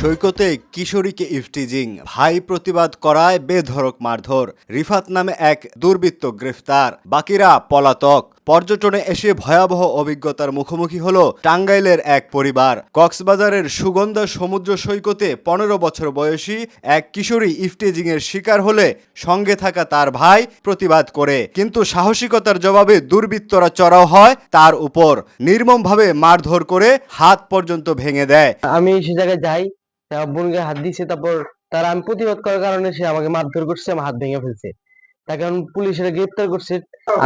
সৈকতে কিশোরীকে ইফটিজিং, ভাই প্রতিবাদ করায় বেধড়ক মারধর। রিফাত নামে এক দুর্বৃত্ত গ্রেফতার। বাকিরা পলাতক। পর্যটনে এসে ভয়াবহ অভিজ্ঞতার মুখোমুখি হল টাঙ্গাইলের এক পরিবার। কক্সবাজারের সুগন্ধা সমুদ্র সৈকতে পনেরো বছর বয়সী এক কিশোরী ইফটিজিং এর শিকার হলে সঙ্গে থাকা তার ভাই প্রতিবাদ করে। কিন্তু সাহসিকতার জবাবে দুর্বৃত্তরা চড়াও হয় তার উপর। নির্মমভাবে মারধর করে হাত পর্যন্ত ভেঙে দেয়। আমি সে জায়গায় যাই বোনকে হাত দিয়েছে তারপর তার আমি প্রতিবাদ করার কারণে সে আমাকে মারধর করছে, আমার হাত ভেঙে ফেলছে। তাকে এখন পুলিশের গ্রেপ্তার করছে।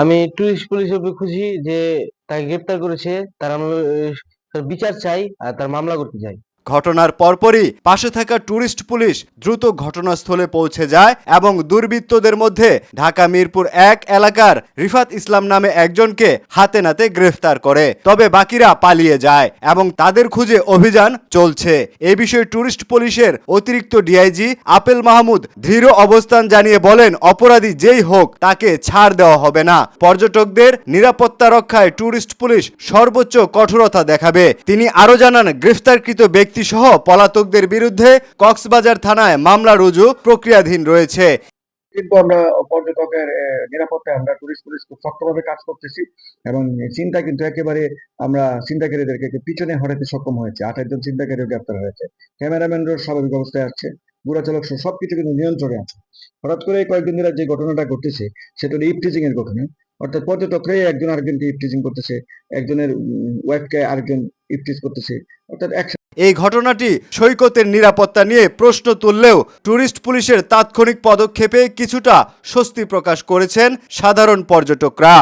আমি টুরিস্ট পুলিশের উপর খুশি যে তাকে গ্রেপ্তার করেছে, তার আমি বিচার চাই আর তার মামলা করতে চাই। ঘটনার পরপরই পাশে থাকা ট্যুরিস্ট পুলিশ দ্রুত ঘটনাস্থলে পৌঁছে যায় এবং দুর্বৃত্তদের মধ্যে ঢাকা মিরপুর এক এলাকার রিফাত ইসলাম নামে একজনকে হাতে নাতে গ্রেফতার করে। তবে বাকিরা পালিয়ে যায় এবং তাদের খুঁজে অভিযান চলছে। এ বিষয়ে ট্যুরিস্ট পুলিশের অতিরিক্ত ডিআইজি আপেল মাহমুদ দৃঢ় অবস্থান জানিয়ে বলেন, অপরাধী যেই হোক, তাকে ছাড় দেওয়া হবে না। পর্যটকদের নিরাপত্তা রক্ষায় ট্যুরিস্ট পুলিশ সর্বোচ্চ কঠোরতা দেখাবে। তিনি আরও জানান, গ্রেফতারকৃত ব্যক্তি সহ পলাতকদের বিরুদ্ধে কক্সবাজার থানায় মামলা রুজু প্রক্রিয়াধীন রয়েছে। কিন্তু আমরা পর্যটকের নিরাপত্তায় আমরা টুরিস্ট পুলিশ খুব শক্তভাবে কাজ করতেছি এবং চিন্তা কিন্তু একেবারে আমরা চিন্তাকারীদেরকে পিছনে হটাতে সক্ষম হয়েছে। আঠাশ জন চিন্তাকারীও গ্রেপ্তার হয়েছে। ক্যামেরাম্যানরাও স্বাভাবিক অবস্থায় আসছে। বুড়া চালক সহ সবকিছু কিন্তু নিয়ন্ত্রণে আছে। হঠাৎ করে কয়েকদিন ধরে যে ঘটনাটা ঘটেছে সেটা হলো ইফটিজিং এর ঘটনা। অর্থাৎ পর্যটকরাই একজন আরেকজনকে ইফটিজিং করতেছে, একজনের ওয়াইফকে আরেকজন ইফটিজ করতেছে। অর্থাৎ এক এই ঘটনাটি সৈকতের নিরাপত্তা নিয়ে প্রশ্ন তুললেও ট্যুরিস্ট পুলিশের তাৎক্ষণিক পদক্ষেপে কিছুটা স্বস্তি প্রকাশ করেছেন সাধারণ পর্যটকরা।